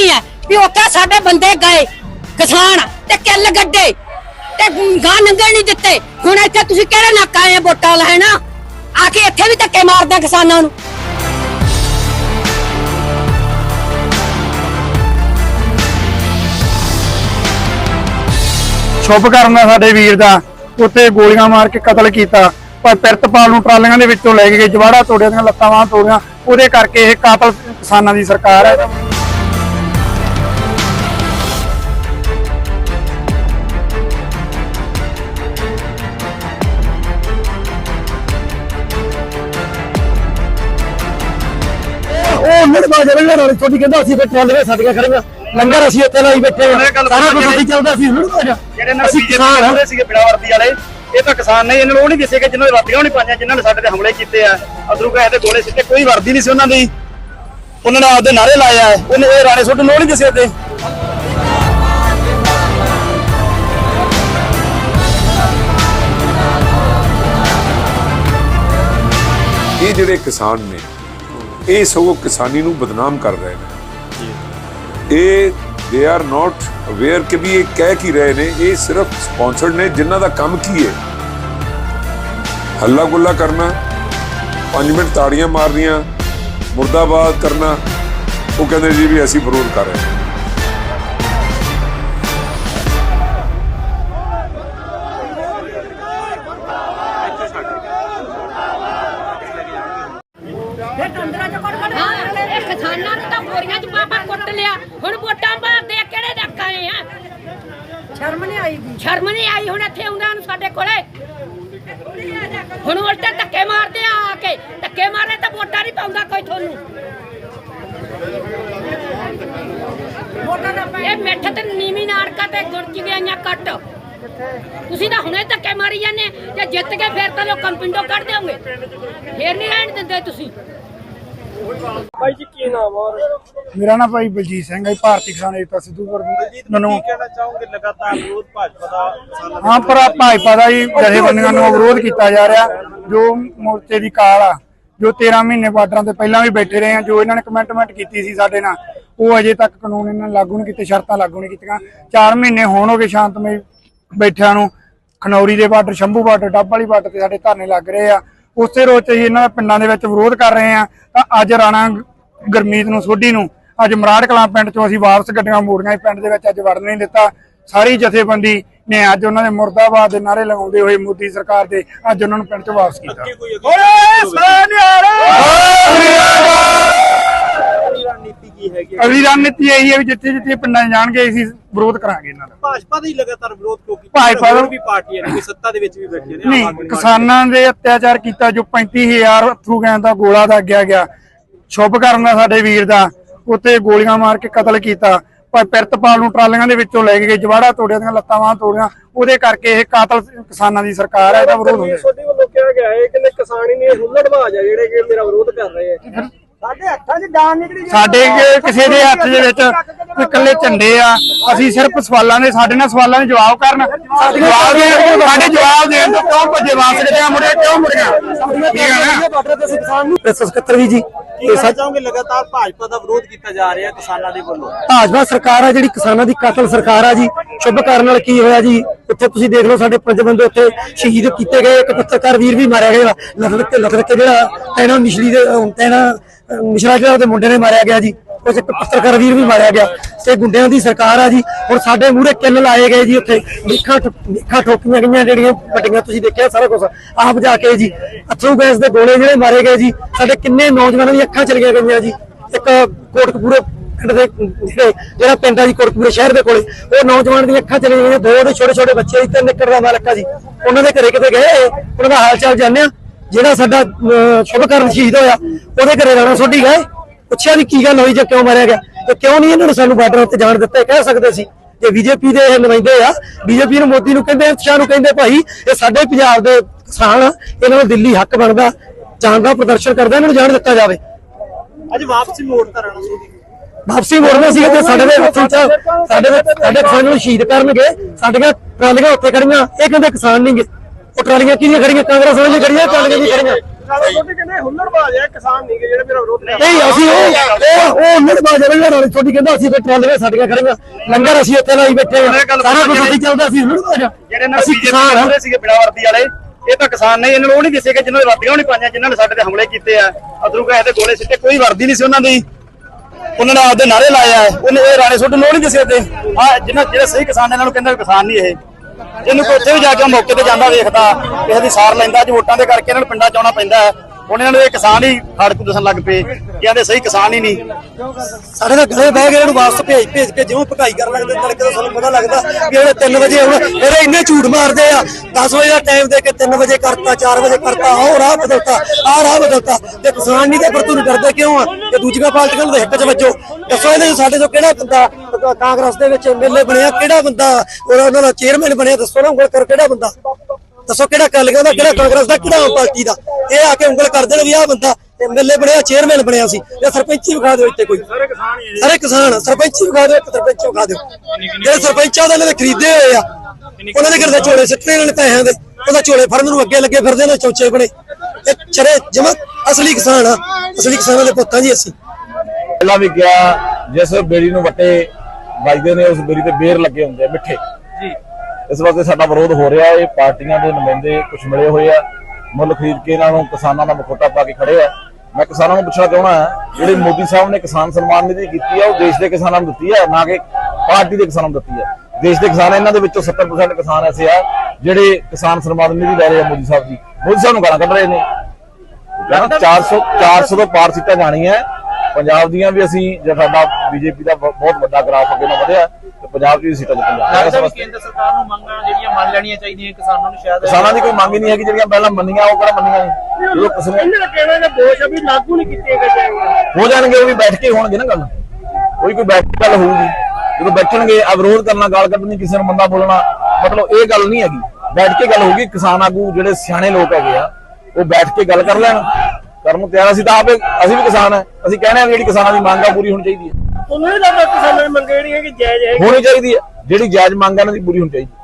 ਕਹਿੰਦੀ ਆ ਵੀ ਉੱਥੇ ਸਾਡੇ ਬੰਦੇ ਗਏ, ਕਿਸਾਨ ਤੇ ਕਿੱਲ ਗੱਡੇ ਤੇ ਗਾਂ ਨੰਗਣ ਨਹੀਂ ਦਿੱਤੇ। ਹੁਣ ਇੱਥੇ ਤੁਸੀਂ ਕਿਹੜੇ ਨੱਕ ਆਏ ਵੋਟਾਂ ਲੈਣ? ਆ ਕੇ ਇੱਥੇ ਵੀ ਧੱਕੇ ਮਾਰਦੇ ਕਿਸਾਨਾਂ ਨੂੰ। ਸ਼ੁਭ ਕਰਨ ਦਾ ਸਾਡੇ ਵੀਰ ਦਾ। ਉੱਥੇ ਗੋਲੀਆਂ ਮਾਰ ਕੇ ਕਤਲ ਕੀਤਾ। ਪਰ ਪਿਰਤਪਾਲ ਨੂੰ ਟਰਾਲੀਆਂ ਦੇ ਵਿੱਚੋਂ ਲੈ ਕੇ ਗਏ। ਜਵਾੜਾ ਤੋੜਿਆ ਦੀਆਂ ਲੱਤਾਂ ਬਾਹਾਂ ਤੋੜੀਆਂ। ਉਹਦੇ ਕਰਕੇ ਇਹ ਕਾਤਲ ਕਿਸਾਨਾਂ ਦੀ ਸਰਕਾਰ ਹੈ। ਉਹਨਾਂ ਦੇ ਬਾਅਦ ਜਿਹੜਾ ਨਾਲ ਛੋਟੀ ਕਹਿੰਦਾ ਅਸੀਂ ਬੈਠੇ ਲੰਗਰ ਸਾਡੀਆਂ ਖੜੀਆਂ ਲੰਗਰ ਅਸੀਂ ਇੱਥੇ ਲਾਈ ਬੈਠੇ ਹਾਂ। ਸਾਰਾ ਕੁਝ ਅਸੀਂ ਚੱਲਦਾ ਸੀ ਉਹਨਾਂ ਦਾ ਜਿਹੜੇ ਨਾਲ ਅਸੀਂ ਕਿਸਾਨ ਹਾਂ। ਸੀਗੇ ਬਿਨਾਂ ਵਰਦੀ ਵਾਲੇ ਇਹ ਤਾਂ ਕਿਸਾਨ ਨੇ ਇਹਨਾਂ ਨੂੰ ਉਹ ਨਹੀਂ ਦਿਸੇਗੇ ਜਿਨ੍ਹਾਂ ਦੇ ਵਰਦੀਆਂ ਨਹੀਂ ਪਾਈਆਂ ਜਿਨ੍ਹਾਂ ਨੇ ਸਾਡੇ ਤੇ ਹਮਲੇ ਕੀਤੇ ਆ। ਅਦਰੂ ਕਹੇ ਤੇ ਗੋਲੇ ਸਿੱਟੇ ਕੋਈ ਵਰਦੀ ਨਹੀਂ ਸੀ ਉਹਨਾਂ ਦੀ। ਉਹਨਾਂ ਨੇ ਆਪਦੇ ਨਾਰੇ ਲਾਏ ਆ। ਉਹਨੇ ਇਹ ਰਾਣੇ ਸੁੱਟ ਨੂੰ ਨਹੀਂ ਦਿਸੇ ਤੇ ਇਹ ਜਿਹੜੇ ਕਿਸਾਨ ਨੇ ਇਹ ਸਗੋਂ ਕਿਸਾਨੀ ਨੂੰ ਬਦਨਾਮ ਕਰ ਰਹੇ ਨੇ ਇਹ ਦੇ ਆਰ ਨਾਟ ਅਵੇਅਰ ਕਿ ਵੀ ਇਹ ਕਹਿ ਕੀ ਰਹੇ ਨੇ ਇਹ ਸਿਰਫ ਸਪਾਂਸਰਡ ਨੇ ਜਿਨ੍ਹਾਂ ਦਾ ਕੰਮ ਕੀ ਹੈ ਹੱਲਾ ਗੁੱਲਾ ਕਰਨਾ 5 ਮਿੰਟ ਤਾੜੀਆਂ ਮਾਰਨੀਆਂ ਮੁਰਦਾਬਾਦ ਕਰਨਾ ਉਹ ਕਹਿੰਦੇ ਜੀ ਵੀ ਅਸੀਂ ਵਿਰੋਧ ਕਰ ਰਹੇ ਹਾਂ ਹਾਂ ਇਹ ਕਿਸਾਨਾਂ ਨੂੰ ਤਾਂ ਬੋਰੀਆਂ 'ਚ ਪਾਪਾ ਕੁੱਟ ਲਿਆ। ਹੁਣ ਵੋਟਾਂ ਭਾਲਦੇ ਆ ਕਿਹੜੇ ਆਏ ਆ? ਸ਼ਰਮ ਨਹੀਂ ਆਈ ਸ਼ਰਮ ਨਹੀਂ ਆਈ ਹੁਣ ਇੱਥੇ ਆਉਂਦਾ ਨੂੰ ਸਾਡੇ ਕੋਲੇ। ਹੁਣ ਉਲਟੇ ਧੱਕੇ ਮਾਰਦੇ ਆ ਆ ਕੇ। ਧੱਕੇ ਮਾਰੇ ਤਾਂ ਵੋਟਾਂ ਨਹੀਂ ਪਾਉਂਦਾ ਕੋਈ ਤੁਹਾਨੂੰ। ਇਹ ਮਿੱਠ ਤੇ ਨੀਵੀਂ ਨਾੜਕਾ ਤੇ ਗੁਰਚੀ ਦੇ ਆਈਆਂ ਕੱਟ। ਤੁਸੀਂ ਤਾਂ ਹੁਣੇ ਧੱਕੇ ਮਾਰੀ ਜਾਂਦੇ ਜੇ ਜਿੱਤ ਕੇ ਫੇਰ ਤਾਂ ਲੋਕਾਂ ਨੂੰ ਪਿੰਡੋਂ ਕੱਢ ਦਿਓਗੇ। ਫੇਰ ਨਹੀਂ ਰਹਿਣ ਦਿੰਦੇ ਤੁਸੀਂ। ਬਾਈ ਜੀ ਕੀ ਨਾਮ ਆ ਔਰ ਮੇਰਾ ਨਾਮ ਭਾਈ ਬਲਜੀਤ ਸਿੰਘ ਹੈ ਭਾਰਤੀ ਕਿਸਾਨ ਏਕਤਾ ਸਿੱਧੂਪੁਰ ਮੈਨੂੰ ਕੀ ਕਹਿਣਾ ਚਾਹੋਗੇ ਲਗਾਤਾਰ ਵਿਰੋਧ ਭਾਜਪਾ ਦਾ ਹਾਂ ਪਰ ਭਾਜਪਾ ਦਾ ਹੀ ਜਥੇਬੰਦੀਆਂ ਨੂੰ ਵਿਰੋਧ ਕੀਤਾ ਜਾ ਰਿਹਾ ਜੋ ਮੋਰਚੇ ਦੀ ਕਾਲ ਆ ਜੋ 13 ਮਹੀਨੇ ਬਾਰਡਰਾਂ ਤੇ ਪਹਿਲਾਂ ਵੀ ਬੈਠੇ ਰਹੇ ਆ ਜੋ ਇਹਨਾਂ ਨੇ ਕਮੈਂਟਮੈਂਟ ਕੀਤੀ ਸੀ ਸਾਡੇ ਨਾਲ ਉਹ ਅਜੇ ਤੱਕ ਕਾਨੂੰਨ ਇਹਨਾਂ ਨੇ ਲਾਗੂ ਨਹੀਂ ਕੀਤੇ ਸ਼ਰਤਾਂ ਲਾਗੂ ਨਹੀਂ ਕੀਤੀਆਂ। 4 ਮਹੀਨੇ ਹੋਣ ਹੋ ਗਏ ਸ਼ਾਂਤਮਈ ਬੈਠਿਆਂ ਨੂੰ ਖਨੌਰੀ ਦੇ ਬਾਰਡਰ ਸ਼ੰਭੂ ਬਾਰਡਰ ਡੱਬ ਵਾਲੀ ਬਾਰਡਰ ਤੇ ਸਾਡੇ ਧਰਨੇ ਲੱਗ ਰਹੇ ਆ। ਉਸੇ ਰੋਜ਼ 'ਚ ਹੀ ਇਹਨਾਂ ਦਾ ਪਿੰਡਾਂ ਦੇ ਵਿੱਚ ਵਿਰੋਧ ਕਰ ਰਹੇ ਆ ਤਾਂ ਅੱਜ ਰਾਣਾ ਗਰਮੀਤ ਨੂੰ ਸੋਢੀ ਨੂੰ ਅੱਜ ਮਰਾੜ ਕਲਾਂ ਪਿੰਡ ਚੋਂ ਅਸੀਂ ਵਾਪਸ ਗੱਡੀਆਂ ਮੋੜੀਆਂ। ਪਿੰਡ ਦੇ ਵਿੱਚ ਅੱਜ ਵੜਨ ਨਹੀਂ ਦਿੱਤਾ। ਸਾਰੀ ਜਥੇਬੰਦੀ ਨੇ ਅੱਜ ਉਹਨਾਂ ਦੇ ਮੁਰਦਾਬਾਦ ਦੇ ਨਾਰੇ ਲਗਾਉਂਦੇ ਹੋਏ ਮੋਦੀ ਸਰਕਾਰ ਦੇ ਅੱਜ ਉਹਨਾਂ ਨੂੰ ਪਿੰਡ ਚ ਵਾਪਸ ਕੀਤਾ। ਅਗਲੀ ਰਣਨੀਤੀ ਇਹੀ ਹੈ ਵੀ ਜਿੱਥੇ ਜਿੱਥੇ ਪਿੰਡਾਂ 'ਚ ਜਾਣਗੇ ਅਸੀਂ ਵਿਰੋਧ ਕਰਾਂਗੇ ਇਹਨਾਂ ਦਾ। ਭਾਜਪਾ ਦਾ ਹੀ ਲਗਾਤਾਰ ਵਿਰੋਧ ਕਿਉਂ ਕੀਤਾ ਭਾਜਪਾ ਦਾ- ਹੋਰ ਵੀ ਪਾਰਟੀਆਂ ਨੇ ਕਿ ਸੱਤਾ ਦੇ ਵਿੱਚ ਵੀ ਬੈਠੇ ਨੇ ਆਮ ਨਹੀਂ ਕਿਸਾਨਾਂ ਦੇ ਅਤਿਆਚਾਰ ਕੀਤਾ ਜੋ 35000 ਅਥਰੂ ਗੈਸ ਦਾ ਗੋਲਾ ਦਾਗਿਆ ਗਿਆ। ਸ਼ੁਭ ਕਰਨ ਦਾ ਸਾਡੇ ਵੀਰ ਦਾ ਉੱਤੇ ਗੋਲੀਆਂ ਮਾਰ ਕੇ ਕਤਲ ਕੀਤਾ। ਪਰ ਪਿਰਤਪਾਲ ਨੂੰ ਟਰਾਲੀਆਂ ਦੇ ਵਿੱਚੋਂ ਲੈ ਕੇ ਗਏ ਜਵਾੜਾ ਤੋੜਿਆ ਦੀਆਂ ਲੱਤਾਂ ਬਾਹਾਂ ਤੋੜੀਆਂ। ਉਹਦੇ ਕਰਕੇ ਇਹ ਕਾਤਲ ਕਿਸਾਨਾਂ ਦੀ ਸਰਕਾਰ ਹੈ ਇਹਦਾ ਵਿਰੋਧ ਹੁੰਦਾ ਹੈ। ਤੁਹਾਡੇ ਵੱਲੋਂ ਕਿਹਾ ਗਿਆ ਹੈ ਕਿ ਕਿਸਾਨ ਹੀ ਨੇ ਹੁੱਲੜਬਾਜ਼ ਆ ਜਿਹੜੇ ਕਿ ਮੇਰਾ ਵਿਰੋਧ ਕਰ ਰਹੇ ਆ। ਸਾਡੇ ਹੱਥਾਂ 'ਚ ਜਾਨ ਨਿਕਲੀ ਸਾਡੇ ਕਿਸੇ ਦੇ ਹੱਥ ਦੇ ਵਿੱਚ ਕੋਈ ਇਕੱਲੇ ਝੰਡੇ ਆ ਅਸੀਂ ਸਿਰਫ ਸਵਾਲਾਂ ਦੇ ਸਾਡੇ ਨਾਲ ਸਵਾਲਾਂ ਦੇ ਜਵਾਬ ਕਰਨ। ਸਾਡੇ ਜਵਾਬ ਦੇਣ ਸਾਡੇ ਜਵਾਬ ਦੇਣ ਤੋਂ ਕਿਉਂ ਭੱਜੇ ਵਾਸਤੇ ਆ ਮੁੜੇ ਕਿਉਂ ਮੁੜਿਆ? ਠੀਕ ਹੈ ਨਾ? ਬਾਰਡਰ ਤੇ ਅਸੀਂ ਕਿਸਾਨ ਨੂੰ 377 ਵੀ ਜੀ ਕੀ ਕਹਿਣਾ ਚਾਹੋਗੇ? ਲਗਾਤਾਰ ਭਾਜਪਾ ਦਾ ਵਿਰੋਧ ਕੀਤਾ ਜਾ ਰਿਹਾ ਕਿਸਾਨਾਂ ਦੇ ਵੱਲੋਂ। ਭਾਜਪਾ ਸਰਕਾਰ ਆ ਜਿਹੜੀ ਕਿਸਾਨਾਂ ਦੀ ਕਾਤਲ ਸਰਕਾਰ ਆ ਜੀ। ਸ਼ੁਭ ਕਰਨ ਨਾਲ ਕੀ ਹੋਇਆ ਜੀ? ਉੱਥੇ ਤੁਸੀਂ ਦੇਖ ਲਓ ਸਾਡੇ ਪੰਜ ਬੰਦੇ ਉੱਥੇ ਸ਼ਹੀਦ ਕੀਤੇ ਗਏ। ਇੱਕ ਪੱਤਰਕਾਰ ਵੀਰ ਵੀ ਮਾਰਿਆ ਗਿਆ। ਲਖਨਊ ਤੇ ਲਖਨਊ ਤੇ ਜਿਹੜਾ ਤੈਨਾ ਮਿਸ਼ਰੀ ਦੇ ਤੈਨਾ ਮਿਸ਼ਰਾ ਜਿਹੜਾ ਉਹਦੇ ਮੁੰਡੇ ਨੇ ਮਾਰਿਆ ਗਿਆ ਜੀ ਉਸ ਇੱਕ ਪੱਤਰਕਾਰ ਵੀਰ ਵੀ ਮਾਰਿਆ ਗਿਆ ਤੇ ਗੁੰਡਿਆਂ ਦੀ ਸਰਕਾਰ ਆ ਜੀ, ਹੁਣ ਸਾਡੇ ਮੂਹਰੇ ਕਿੱਲ ਲਾਏ ਗਏ ਜੀ ਉੱਥੇ, ਮੇਖਾਂ ਠ- ਠੋਕੀਆਂ ਗਈਆਂ ਜਿਹੜੀਆਂ ਵੱਡੀਆਂ, ਤੁਸੀਂ ਦੇਖਿਆ ਸਾਰਾ ਕੁਝ ਆਪ ਜਾ ਕੇ ਜੀ, ਅਥਰੂ ਗੈਸ ਦੇ ਗੋਲੇ ਜਿਹੜੇ ਮਾਰੇ ਗਏ ਜੀ, ਸਾਡੇ ਕਿੰਨੇ ਨੌਜਵਾਨਾਂ ਦੀਆਂ ਅੱਖਾਂ ਚਲੀਆਂ ਗਈਆਂ ਜੀ, ਇੱਕ ਕੋਟਕਪੂਰੇ ਪਿੰਡ ਦੇ, ਜਿਹੜਾ ਪਿੰਡ ਆ ਜੀ ਕੋਟਕਪੂਰੇ ਸ਼ਹਿਰ ਦੇ ਕੋਲੇ, ਉਹ ਨੌਜਵਾਨ ਦੀਆਂ ਅੱਖਾਂ ਚਲੀਆਂ ਗਈਆਂ, ਦੋ ਛੋਟੇ ਛੋਟੇ ਬੱਚੇ ਸੀ ਤਿੰਨ ਏਕੜ ਦਾ ਮਾਲਕ ਆ ਜੀ, ਉਹਨਾਂ ਦੇ ਘਰੇ ਕਿਤੇ ਗਏ, ਉਹਨਾਂ ਦਾ ਹਾਲ ਚਾਲ ਜਾਣਿਆ? ਜਿਹੜਾ ਸਾਡਾ ਅਹ, ਸ਼ੁਭਕਰਨ ਸ਼ਹੀਦ ਹੋਇਆ ਉਹਦੇ ਘਰੇ ਰਾਣਾ ਸੋਢੀ ਗਏ ਪੁੱਛਿਆ ਵੀ ਕੀ ਗੱਲ ਹੋਈ ਜਾਂ ਕਿਉਂ ਮਾਰਿਆ ਗਿਆ? ਤੇ ਕਿਉਂ ਨਹੀਂ ਇਹਨਾਂ ਨੂੰ ਸਾਨੂੰ ਬਾਰਡਰ ਉੱਤੇ ਜਾਣ ਦਿੱਤਾ? ਕਹਿ ਸਕਦੇ ਸੀ। ਜੇ ਬੀਜੇਪੀ ਦੇ ਇਹ ਨੁਮਾਇੰਦੇ ਆ ਬੀਜੇਪੀ ਨੂੰ ਮੋਦੀ ਨੂੰ ਕਹਿੰਦੇ ਸ਼ਾਹ ਨੂੰ ਕਹਿੰਦੇ ਭਾਈ ਇਹ ਸਾਡੇ ਪੰਜਾਬ ਦੇ ਕਿਸਾਨ ਇਹਨਾਂ ਨੂੰ ਦਿੱਲੀ ਹੱਕ ਬਣਦਾ ਜਾਣ ਦਾ ਪ੍ਰਦਰਸ਼ਨ ਕਰਦਾ ਇਹਨਾਂ ਨੂੰ ਜਾਣ ਦਿੱਤਾ ਜਾਵੇ। ਅੱਜ ਵਾਪਸੀ ਮੋੜ ਧਰਨ ਸੋਦੀ ਵਾਪਸੀ ਮੁੜਨਾ ਸੀ ਤੇ ਸਾਡੇ ਦੇ ਹੱਥਾਂ 'ਚ ਸਾਡੇ ਦੇ ਸਾਡੇ ਕਿਸਾਨ ਨੂੰ ਸ਼ਹੀਦ ਕਰਨਗੇ ਸਾਡੀਆਂ ਟਰਾਲੀਆਂ ਉੱਥੇ ਖੜੀਆਂ ਇਹ ਕਹਿੰਦੇ ਕਿਸਾਨ ਨਹੀਂਗੇ ਉਹ ਟਰਾਲੀਆਂ ਕਿਹਦੀਆਂ ਖੜੀਆਂ? ਕਾਂਗਰਸ ਵਾਲੀਆਂ ਖੜੀਆਂ ਟਰਾਲੀਆਂ ਵੀ ਖੜੀਆਂ। ਛੋਟੇ ਕਹਿੰਦੇ ਹੁੱਲੜਬਾਜ਼ ਆ ਕਿਸਾਨ ਨਹੀਂ ਜਿਹੜੇ ਮੇਰਾ ਵਿਰੋਧ ਅਸੀਂ ਉਹ ਉਹ ਛੋਟੀ ਕਹਿੰਦਾ ਅਸੀਂ ਸਾਡੀਆਂ ਖੜੀਆਂ। ਲੰਗਰ ਅਸੀਂ ਉੱਥੇ ਲਾਈ ਬੈਠੇ ਹਾਂ। ਸਾਰਾ ਕੁਝ ਅਸੀਂ ਚੱਲਦਾ ਸੀ ਉਹਨਾਂ ਨੂੰ ਜਿਹੜੇ ਨਾਲ ਅਸੀਂ ਬੀਜੇਪੀ ਕਿਸਾਨ ਹਾਂ। ਦੇ ਸੀਗੇ ਬਿਨਾਂ ਵਰਦੀ ਵਾਲੇ ਇਹ ਤਾਂ ਕਿਸਾਨ ਨਹੀਂ ਇਹਨਾਂ ਨੂੰ ਉਹ ਨਹੀਂ ਜਿਨ੍ਹਾਂ ਵਰਦੀਆਂ ਨਹੀਂ ਪਾਈਆਂ ਜਿਨ੍ਹਾਂ ਨੇ ਸਾਡੇ ਤੇ ਹਮਲੇ ਕੀਤੇ ਆ। ਅਦਰੂ ਕਹੇ ਤੇ ਗੋਲੇ ਸਿੱਟੇ ਕੋਈ ਵਰਦੀ ਨਹੀਂ ਸੀ ਉਹਨਾਂ ਦੀ। ਉਹਨਾਂ ਨੇ ਆਪਦੇ ਨਾਰੇ ਲਾਏ ਆ। ਉਹਨੇ ਇਹ ਰਾਣੇ ਸੁੱਟ ਲੋੜ ਨਹੀਂ ਦਿਸੇ ਤੇ। ਆ ਜਿਨ੍ਹਾਂ ਜਿਹੜੇ ਸਹੀ ਕਿਸਾਨ ਇਹਨਾਂ ਨੂੰ ਕਹਿੰਦਾ ਕਿਸਾਨ ਨਹੀਂ ਇਹ। ਇਹਨੂੰ ਕੋਈ ਉੱਥੇ ਵੀ ਜਾ ਕੇ ਮੌਕੇ ਤੇ ਜਾਂਦਾ ਵੇਖਦਾ, ਕਿਸੇ ਦੀ ਸਾਰ ਲੈਂਦਾ, ਅੱਜ ਵੋਟਾਂ ਦੇ ਕਰਕੇ ਇਹਨਾਂ ਨੂੰ ਪਿੰਡਾਂ ਚ ਆਉਣਾ ਪੈਂਦਾ ਹੈ। ਹੁਣ ਇਹਨਾਂ ਨੂੰ ਕਿਸਾਨ ਹੀ ਖੜਕ ਦੱਸਣ ਲੱਗ ਪਏ ਕਹਿੰਦੇ ਸਹੀ ਕਿਸਾਨ ਹੀ ਨਹੀਂ। ਸਾਡੇ ਤਾਂ ਘਰੇ ਬਹਿ ਕੇ ਇਹਨਾਂ ਵਾਪਸ ਭੇਜ ਭੇਜ ਕੇ ਜਿਉਂ ਭਕਾਈ ਕਰਨ ਲੱਗਦੇ ਤੜਕੇ ਤਾਂ ਸਾਨੂੰ ਪਤਾ ਲੱਗਦਾ ਵੀ ਇਹਨੇ 3 ਵਜੇ ਆਉਣਾ ਇਹਦੇ ਇੰਨੇ ਝੂਠ ਮਾਰਦੇ ਆ। 10 ਵਜੇ ਦਾ ਟਾਈਮ ਦੇ ਕੇ 3 ਵਜੇ ਕਰਤਾ 4 ਵਜੇ ਕਰਤਾ ਉਹ ਰਾਹ ਬਦਲਤਾ, ਆਹ ਰਾਹ ਬਦਲਤਾ। ਤੇ ਕਿਸਾਨ ਨਹੀਂ ਤੇ ਵਰਤੋਂ ਕਰਦੇ ਕਿਉਂ ਆ? ਤੇ ਦੂਜੀਆਂ ਪਾਰਟੀਆਂ ਨੂੰ ਤਾਂ ਹਿੱਕ 'ਚ ਵੱਜੋ। ਦੱਸੋ ਇਹਦੇ ਸਾਡੇ ਤੋਂ ਕਿਹੜਾ ਬੰਦਾ, ਕਾਂਗਰਸ ਦੇ ਵਿੱਚ ਐਮਐਲਏ ਬਣਿਆ, ਕਿਹੜਾ ਬੰਦਾ ਉਹਨਾਂ ਦਾ ਚੇਅਰਮੈਨ ਬਣਿਆ, ਦੱਸੋ ਨਾ ਉਂਗਲ ਕਰ ਕਿਹੜਾ ਬੰਦਾ? ਦੱਸੋ ਕਿਹੜਾ ਕਾਲੀਆਂ ਦਾ ਕਿਹੜਾ ਕਾਂਗਰਸ ਦਾ ਕਿਹੜਾ ਆਮ ਪਾਰਟੀ ਦਾ? ਇਹ ਆ ਕੇ ਉਂਗਲ ਕਰਦੇ ਨੇ ਵੀ ਆਹ ਬੰਦਾ ਐਮਐਲਏ ਬਣਿਆ ਚੇਅਰਮੈਨ ਬਣਿਆ ਸੀ। ਇਹ ਸਰਪੰਚੀ ਵਿਖਾ ਦਿਓ ਇੱਥੇ ਕੋਈ। ਸਾਰੇ ਕਿਸਾਨ ਹੀ ਸਾਰੇ ਕਿਸਾਨ ਸਰਪੰਚੀ ਵਿਖਾ ਦਿਓ ਇੱਕ ਸਰਪੰਚ ਵਿਖਾ ਦਿਓ। ਜਿਹੜੇ ਸਰਪੰਚਾਂ ਦਾ ਨੇ ਖਰੀਦੇ ਹੋਏ ਆ ਉਹਨਾਂ ਦੇ ਘਰ ਦੇ ਝੋਲੇ ਸਿੱਟਣੇ ਇਹਨਾਂ ਨੇ ਪੈਸਿਆਂ ਦੇ। ਉਹਦਾ ਝੋਲੇ ਫੜਨ ਨੂੰ ਅੱਗੇ ਲੱਗੇ ਫਿਰਦੇ ਨੇ ਚੌਚੇ ਬਣੇ। ਇਹ ਚਰੇ ਜਮਾ ਅਸਲੀ ਕਿਸਾਨ ਆ ਅਸਲੀ ਕਿਸਾਨਾਂ ਦੇ ਪੁੱਤਾਂ ਜੀ ਅਸੀਂ। ਪਹਿਲਾਂ ਵੀ ਕਿਹਾ ਜਿਸ ਬੇੜੀ ਨੂੰ ਵੱਟੇ ਵੱਜਦੇ ਨੇ ਉਸ ਬੇੜੀ ਤੇ ਬੇਰ ਲੱਗੇ ਹੁੰਦੇ ਆ ਮਿੱਠੇ। ਜੀ। ਇਸ ਵਾਸਤੇ ਸਾਡਾ ਵਿਰੋਧ ਹੋ ਰਿਹਾ ਇਹ ਪਾਰਟੀਆਂ ਦੇ ਨੁਮਾਇੰਦੇ ਕੁਝ ਮਿਲੇ ਹੋਏ ਆ। ਮੁੱਲ ਖਰੀਦ ਕੇ ਇਹਨਾਂ ਨੂੰ ਕਿਸਾਨਾਂ ਦਾ ਮੁਖੋਟਾ ਪਾ ਕੇ ਖੜੇ ਆ। ਮੈਂ ਕਿਸਾਨਾਂ ਨੂੰ ਪੁੱਛਣਾ ਚਾਹਣਾ ਹੈ ਜਿਹੜੇ ਮੋਦੀ ਸਾਹਿਬ ਨੇ ਕਿਸਾਨ ਸਨਮਾਨ ਨਿਧੀ ਕੀਤੀ ਆ ਉਹ ਦੇਸ਼ ਦੇ ਕਿਸਾਨਾਂ ਨੂੰ ਦਿੱਤੀ ਆ ਨਾ ਕਿ ਪਾਰਟੀ ਦੇ ਕਿਸਾਨਾਂ ਨੂੰ ਦਿੱਤੀ ਆ? ਦੇਸ਼ ਦੇ ਕਿਸਾਨ ਇਹਨਾਂ ਦੇ ਵਿੱਚੋਂ 70% ਕਿਸਾਨ ਐਸੇ ਆ ਜਿਹੜੇ ਕਿਸਾਨ ਸਨਮਾਨ ਨਿਧੀ ਲੈ ਰਹੇ ਆ ਮੋਦੀ ਸਾਹਿਬ ਜੀ। ਮੋਦੀ ਸਾਹਿਬ ਨੂੰ ਗਾਲਾਂ ਕੱਢ ਰਹੇ ਨੇ। ਕਹਿੰਦਾ 400 400 ਤੋਂ ਪਾਰ ਸੀਟਾਂ ਜਾਣੀਆਂ। ਪੰਜਾਬ ਦੀਆਂ ਵੀ ਅਸੀਂ ਜੇ ਸਾਡਾ ਬੀਜੇਪੀ ਦਾ ਬਹੁਤ ਵੱਡਾ ਗ੍ਰਾਫ ਅੱਗੇ ਨੂੰ ਵਧਿਆ। ਤੇ ਪੰਜਾਬ ਦੀ ਵੀ ਸੀਟਾਂ ਜਾ ਰਹੀਆਂ ਇਸ ਲੱਗਦਾ ਵੀ ਕੇਂਦਰ ਸਰਕਾਰ ਨੂੰ ਮੰਗਾਂ ਜਿਹੜੀਆਂ ਮੰਨ ਲੈਣੀਆਂ ਚਾਹੀਦੀਆਂ ਕਿਸਾਨਾਂ ਨੂੰ ਸ਼ਾਇਦ ਕਿਸਾਨਾਂ ਦੀ ਕੋਈ ਮੰਗ ਹੀ ਨਹੀਂ ਹੈਗੀ ਜਿਹੜੀਆਂ ਪਹਿਲਾਂ ਮੰਨੀਆਂ ਉਹ ਕਿਹੜਾ ਮੰਨੀਆਂ ਨਹੀਂ ਜਦੋਂ ਕਿਸੇ ਨੇ ਇਹਨਾਂ ਦਾ ਕਹਿਣਾ ਦੋਸ਼ ਆ ਵੀ ਲਾਗੂ ਨਹੀਂ ਕੀਤੇ ਗਏ ਹੋ ਜਾਣਗੇ ਉਹ ਵੀ ਬੈਠ ਕੇ ਹੋਣਗੇ ਨਾ ਗੱਲ। ਕੋਈ ਕੋਈ ਬੈਠ ਕੇ ਗੱਲ ਹੋਊਗੀ। ਜਦੋਂ ਬੈਠਣਗੇ ਆ ਵਿਰੋਧ ਕਰਨਾ ਗਾਲ ਕੱਢਣੀ ਕਿਸੇ ਨੂੰ ਬੰਦਾ ਬੋਲਣਾ ਮਤਲਬ ਇਹ ਗੱਲ ਨਹੀਂ ਹੈਗੀ। ਬੈਠ ਕੇ ਗੱਲ ਹੋਊਗੀ ਕਿਸਾਨ ਆਗੂ ਜਿਹੜੇ ਸਿਆਣੇ ਲੋਕ ਹੈਗੇ ਆ ਉਹ ਬੈਠ ਕੇ ਗੱਲ ਕਰ ਲੈਣ। ਕਰਨ ਨੂੰ ਤਿਆਰ ਅਸੀਂ ਤਾਂ ਆਪੇ ਅਸੀਂ ਵੀ ਕਿਸਾਨ ਆ ਅਸੀਂ ਕਹਿੰਦੇ ਆ ਜਿਹੜੀ ਕਿਸਾਨਾਂ ਦੀ ਮੰਗ ਆ ਪੂਰੀ ਹੋਣੀ ਚਾਹੀਦੀ ਹੈ ਤੁਹਾਨੂੰ ਨਹੀਂ ਲੱਗਦਾ ਕਿਸਾਨਾਂ ਦੀ ਮੰਗ ਜਿਹੜੀ ਹੈ ਜਾਇਜ਼ ਹੈ ਹੋਣੀ ਚਾਹੀਦੀ ਹੈ। ਜਿਹੜੀ ਜਾਇਜ਼ ਮੰਗ ਹੈ ਉਹਨਾਂ ਦੀ ਪੂਰੀ ਹੋਣੀ ਚਾਹੀਦੀ ਹੈ।